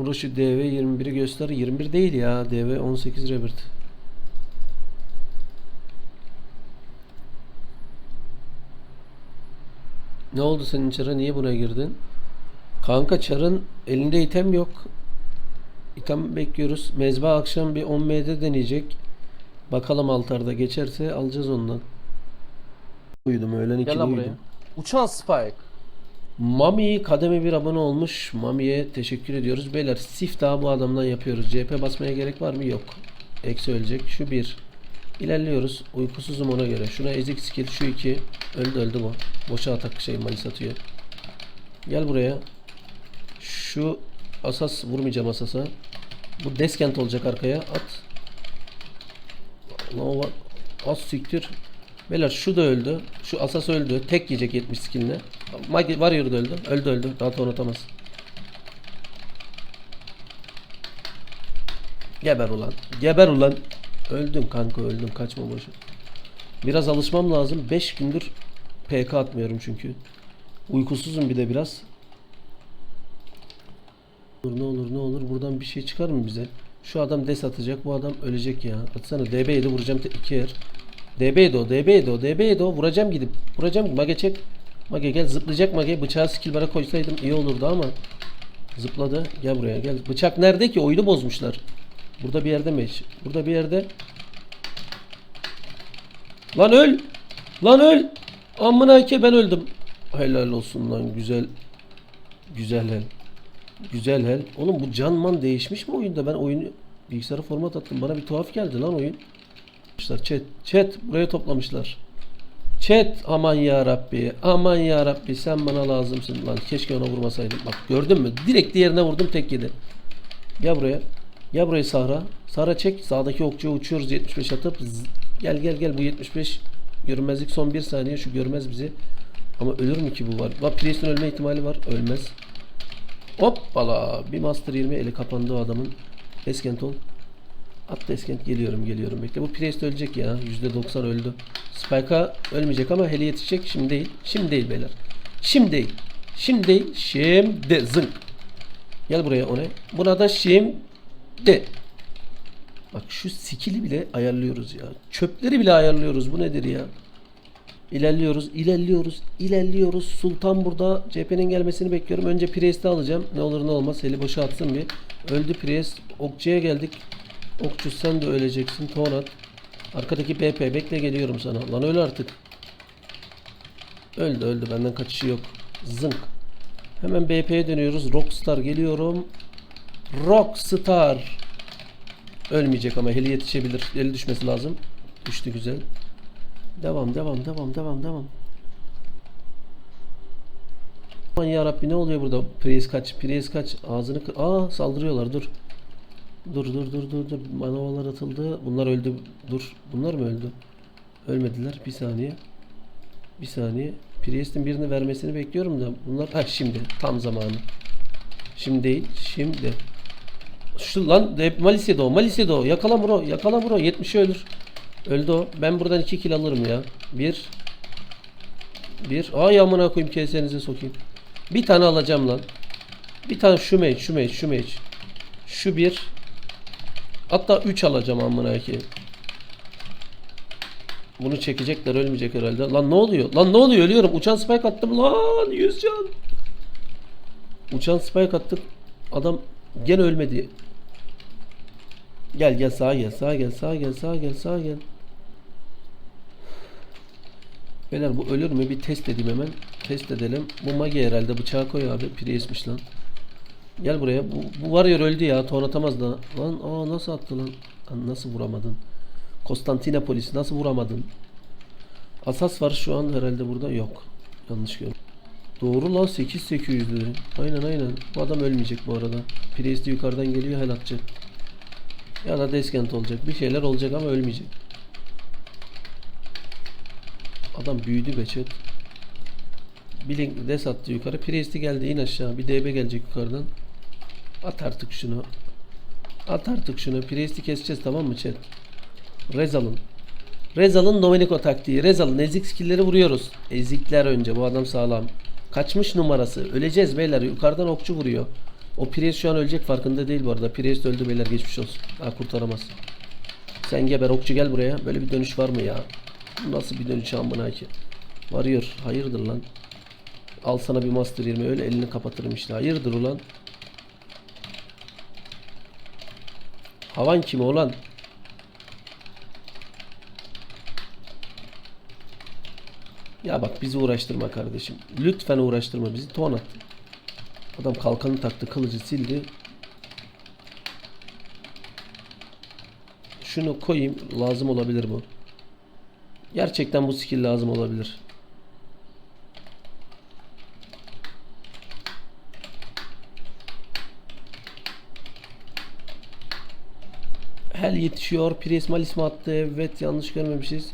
Muroşu DV 21'i göster. 21 değil ya. DV 18 Rebirth. Ne oldu senin çara? Niye buraya girdin? Kanka çarın elinde item yok. İtem bekliyoruz. Mezba akşam bir 10M'de deneyecek. Bakalım altarda geçerse alacağız ondan. Uyudum öğlen 2'de Gel lan buraya. uyudum. Uçan Spike. Mami kademe bir abone olmuş. Mami'ye teşekkür ediyoruz. Beyler sif daha bu adamdan yapıyoruz. CHP basmaya gerek var mı? Yok. Eksi ölecek. Şu bir. İlerliyoruz. Uykusuzum ona göre. Şuna ezik skill. Şu iki. Öldü öldü bu. Boşa atak şey malis atıyor. Gel buraya. Şu asas vurmayacağım asasa. Bu deskent olacak arkaya. At. Nova. Az siktir. Beyler şu da öldü. Şu asas öldü. Tek yiyecek 70 skill'ine. Magi Warrior da öldü. Öldü öldü. Daha da unutamaz. Geber ulan. Geber ulan. Öldün kanka öldün. Kaçma boşu. Biraz alışmam lazım. 5 gündür PK atmıyorum çünkü. Uykusuzum bir de biraz. Olur ne olur ne olur buradan bir şey çıkar mı bize? Şu adam des atacak. Bu adam ölecek ya. Atsana DB7 vuracağım te- iki yer. DB'ydi o, DB'ydi o, DB'ydi o. Vuracağım gidip. Vuracağım. Mage çek. Mage gel zıplayacak Mage. Bıçağı skill koysaydım iyi olurdu ama. Zıpladı. Gel buraya gel. Bıçak nerede ki? Oyunu bozmuşlar. Burada bir yerde hiç? Burada bir yerde. Lan öl. Lan öl. Amına ki ben öldüm. Helal olsun lan güzel. Güzel hel. Güzel hel. Oğlum bu canman değişmiş mi oyunda? Ben oyunu bilgisayara format attım. Bana bir tuhaf geldi lan oyun. Chat. Chat buraya toplamışlar. Chat aman ya Rabbi. Aman ya Rabbi sen bana lazımsın lan. Keşke ona vurmasaydım. Bak gördün mü? Direkt diğerine vurdum tek yedi. Gel buraya. Gel buraya Sahra. Sahra çek. Sağdaki okçuya uçuyoruz 75 atıp. Z- Gel gel gel bu 75 görünmezlik son bir saniye şu görmez bizi. Ama ölür mü ki bu var? Bak Priest'in ölme ihtimali var. Ölmez. Hoppala. Bir Master 20 eli kapandı o adamın. Eskent ol. At Eskent geliyorum geliyorum. Bekle bu Priest ölecek ya. %90 öldü. Spike'a ölmeyecek ama hele yetişecek. Şimdi değil. Şimdi değil beyler. Şimdi değil. Şimdi değil. Şimdi zınk. Gel buraya o ne? Buna da şimdi. Bak şu skill'i bile ayarlıyoruz ya. Çöpleri bile ayarlıyoruz. Bu nedir ya? İlerliyoruz, ilerliyoruz, ilerliyoruz. Sultan burada. CHP'nin gelmesini bekliyorum. Önce Priest'i alacağım. Ne olur ne olmaz. Eli boşa atsın bir. Öldü Priest. Okçuya geldik. Okçu sen de öleceksin. Tonat. Arkadaki BP. Bekle geliyorum sana. Lan öl artık. Öldü öldü. Benden kaçışı yok. Zınk. Hemen BP'ye dönüyoruz. Rockstar geliyorum. Rockstar. Ölmeyecek ama heli yetişebilir. Eli düşmesi lazım. Düştü güzel. Devam devam devam devam devam. Aman ya Rabbi ne oluyor burada? Priest kaç, Priest kaç. Ağzını kı- Aa saldırıyorlar dur. Dur dur dur dur dur. Manovalar atıldı. Bunlar öldü. Dur. Bunlar mı öldü? Ölmediler. Bir saniye. Bir saniye. Priest'in birini vermesini bekliyorum da bunlar ha şimdi tam zamanı. Şimdi değil. Şimdi. Şu lan hep Malisya'da o. Malisya'da o. Yakala bro. Yakala bro. 70'i ölür. Öldü o. Ben buradan 2 kill alırım ya. Bir. Bir. Ay amına koyayım kesenize sokayım. Bir tane alacağım lan. Bir tane şu mage, şu mage, şu mage. Şu bir. Hatta 3 alacağım amına ki. Bunu çekecekler ölmeyecek herhalde. Lan ne oluyor? Lan ne oluyor? Ölüyorum. Uçan spike attım lan. 100 can. Uçan spike attık. Adam gene ölmedi. Gel gel sağa gel sağa gel sağa gel sağa gel sağa gel. Beyler bu ölür mü? Bir test edeyim hemen. Test edelim. Bu magi herhalde bıçağı koy abi. Priest'miş lan. Gel buraya. Bu, bu warrior öldü ya. Ton atamaz da. Lan aa nasıl attı lan? Lan nasıl vuramadın? Konstantinopolis nasıl vuramadın? Asas var şu an herhalde burada. Yok. Yanlış gördüm. Doğru lan 8800'lü. Aynen aynen. Bu adam ölmeyecek bu arada. Priest yukarıdan geliyor hel atacak. Ya da deskent olacak. Bir şeyler olacak ama ölmeyecek. Adam büyüdü be chat. Blink des attı yukarı. Priest'i geldi in aşağı. Bir DB gelecek yukarıdan. At artık şunu. At artık şunu. Priest'i keseceğiz tamam mı chat? Rezal'ın. Rezal'ın Domenico taktiği. Rezal'ın ezik skill'leri vuruyoruz. Ezikler önce. Bu adam sağlam. Kaçmış numarası. Öleceğiz beyler. Yukarıdan okçu vuruyor. O Priest şu an ölecek farkında değil bu arada. Priest öldü beyler geçmiş olsun. Daha kurtaramaz. Sen geber okçu gel buraya. Böyle bir dönüş var mı ya? Nasıl bir dönüş amına ki? Varıyor. Hayırdır lan? Al sana bir Master 20 öyle elini kapatırım işte. Hayırdır ulan? Havan kim ulan? Ya bak bizi uğraştırma kardeşim. Lütfen uğraştırma bizi. Ton at. Adam kalkanı taktı, kılıcı sildi. Şunu koyayım. Lazım olabilir bu. Gerçekten bu skill lazım olabilir. Hel yetişiyor. Pires Malis mi attı? Evet yanlış görmemişiz.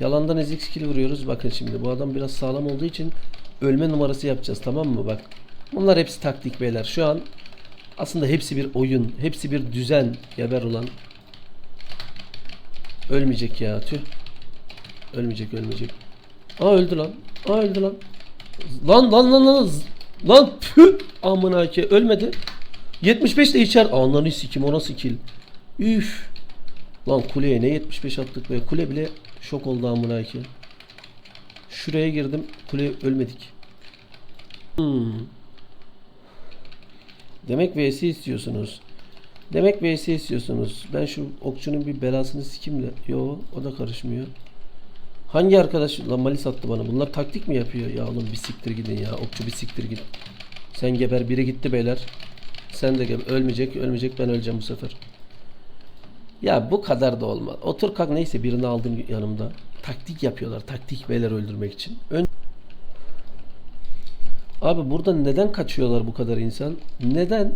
Yalandan ezik skill vuruyoruz. Bakın şimdi bu adam biraz sağlam olduğu için ölme numarası yapacağız tamam mı? Bak. Bunlar hepsi taktik beyler. Şu an aslında hepsi bir oyun. Hepsi bir düzen. Geber ulan. Ölmeyecek ya tüh. Ölmeyecek ölmeyecek. Aa öldü lan. Aa öldü lan. Lan lan lan lan. Lan püh. Amına ki ölmedi. 75 de içer. Ananı sikim o nasıl kill. Üf. Lan kuleye ne 75 attık be. Kule bile şok oldu amına ki. Şuraya girdim. Kule ölmedik. Hmm. Demek VS istiyorsunuz. Demek VS istiyorsunuz. Ben şu okçunun bir belasını sikeyim de. Yo o da karışmıyor. Hangi arkadaş lan malis attı bana. Bunlar taktik mi yapıyor? Ya oğlum bir siktir gidin ya. Okçu bir siktir git. Sen geber biri gitti beyler. Sen de geber. Ölmeyecek ölmeyecek ben öleceğim bu sefer. Ya bu kadar da olmaz. Otur kalk neyse birini aldım yanımda. Taktik yapıyorlar. Taktik beyler öldürmek için. Ön Abi burada neden kaçıyorlar bu kadar insan? Neden?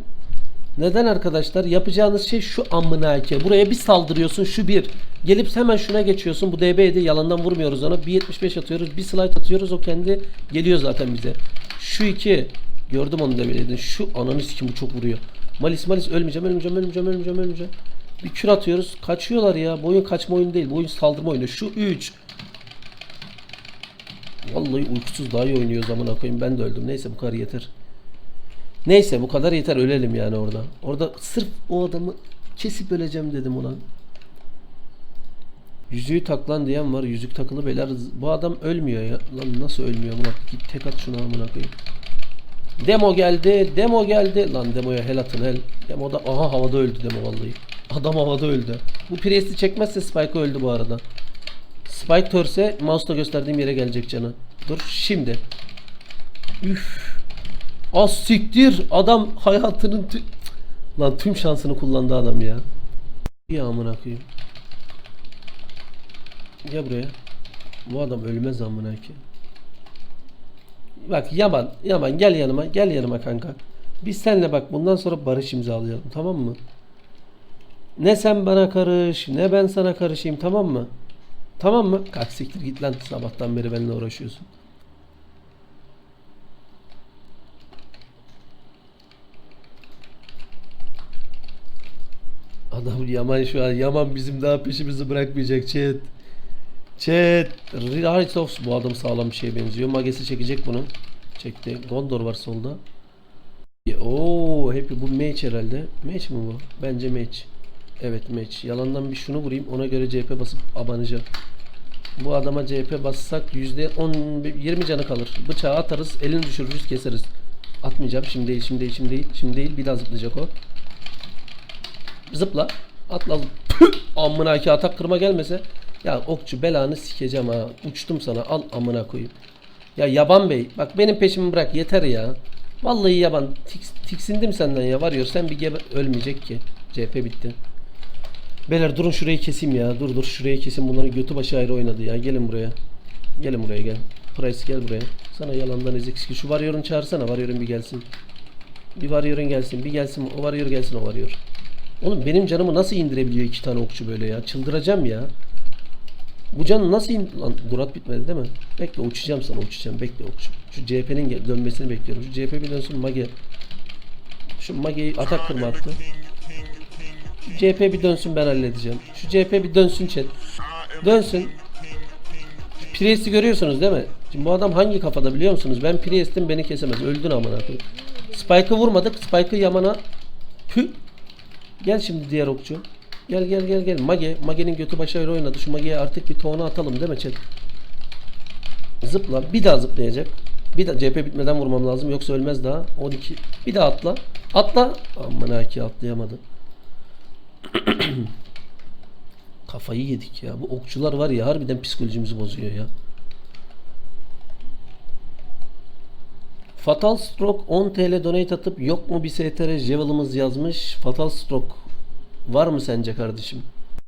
Neden arkadaşlar? Yapacağınız şey şu amına ki. Buraya bir saldırıyorsun şu bir. Gelip hemen şuna geçiyorsun. Bu DB'de yalandan vurmuyoruz ona. Bir 75 atıyoruz. Bir slide atıyoruz. O kendi geliyor zaten bize. Şu iki. Gördüm onu DB'de. Şu ananı sikim bu çok vuruyor. Malis malis ölmeyeceğim ölmeyeceğim ölmeyeceğim ölmeyeceğim ölmeyeceğim. Bir kür atıyoruz. Kaçıyorlar ya. Bu oyun kaçma oyunu değil. Bu oyun saldırma oyunu. Şu 3. Vallahi uykusuz daha iyi oynuyor zaman koyayım. Ben de öldüm. Neyse bu kadar yeter. Neyse bu kadar yeter ölelim yani orada. Orada sırf o adamı kesip öleceğim dedim ulan. Yüzüğü taklan diyen var. Yüzük takılı beyler. Bu adam ölmüyor ya. Lan nasıl ölmüyor Murat? Git tek at şunu amına koyayım. Demo geldi. Demo geldi. Lan demoya hel atın hel. Demo da aha havada öldü demo vallahi. Adam havada öldü. Bu Priest'i çekmezse Spike öldü bu arada. Spike törse mouse'la gösterdiğim yere gelecek canı. Dur şimdi. Üf. Az siktir. Adam hayatının tü- Lan tüm şansını kullandı adam ya. Ya amına koyayım. Gel buraya. Bu adam ölmez amına ki. Bak Yaman, Yaman gel yanıma, gel yanıma kanka. Biz seninle bak bundan sonra barış imzalayalım tamam mı? Ne sen bana karış, ne ben sana karışayım tamam mı? Tamam mı? Kalk siktir git lan sabahtan beri benimle uğraşıyorsun. Adam Yaman şu an Yaman bizim daha peşimizi bırakmayacak chat. Chat. Of bu adam sağlam bir şeye benziyor. Magesi çekecek bunu. Çekti. Gondor var solda. Oo, hep bu match herhalde. Match mi bu? Bence match. Evet match. Yalandan bir şunu vurayım. Ona göre CHP basıp abanacağım. Bu adama CHP bassak %10 20 canı kalır. Bıçağı atarız, elini düşürürüz, keseriz. Atmayacağım. Şimdi değil, şimdi değil, şimdi değil. Şimdi değil. Bir daha zıplayacak o. Zıpla. Atla. Amına ki atak kırma gelmese. Ya okçu belanı sikeceğim ha. Uçtum sana. Al amına koyayım. Ya yaban bey. Bak benim peşimi bırak yeter ya. Vallahi yaban. Tiks, tiksindim senden ya. Varıyor sen bir gebe ölmeyecek ki. CHP bitti. Beyler durun şurayı keseyim ya. Dur dur şurayı kesin. Bunların götü başı ayrı oynadı ya. Gelin buraya. Gelin buraya gel. Price gel buraya. Sana yalandan ezik ki. Şu varyorun çağırsana. Varyorun bir gelsin. Bir varyorun gelsin. Bir gelsin. O varıyor gelsin o varıyor. Oğlum benim canımı nasıl indirebiliyor iki tane okçu böyle ya? Çıldıracağım ya. Bu can nasıl in... Lan Murat bitmedi değil mi? Bekle uçacağım sana uçacağım. Bekle okçu. Şu CHP'nin dönmesini bekliyorum. Şu CHP bir dönsün Mage. Şu Mage'yi atak kırma attı. Şu CHP bir dönsün ben halledeceğim. Şu CHP bir dönsün chat. Dönsün. Priest'i görüyorsunuz değil mi? Şimdi bu adam hangi kafada biliyor musunuz? Ben Priest'im beni kesemez. Öldün amına koyayım. Spike'ı vurmadık. Spike'ı Yaman'a Pü. Gel şimdi diğer okçu. Gel gel gel gel. Mage. Mage'nin götü başı ayrı oynadı. Şu Mage'ye artık bir tona atalım değil mi chat? Zıpla. Bir daha zıplayacak. Bir daha CP bitmeden vurmam lazım. Yoksa ölmez daha. 12. Bir daha atla. Atla. Aman ha ki atlayamadı. Kafayı yedik ya. Bu okçular var ya harbiden psikolojimizi bozuyor ya. Fatal Stroke 10 TL donate atıp yok mu bir STR Javel'ımız yazmış. Fatal Stroke var mı sence kardeşim?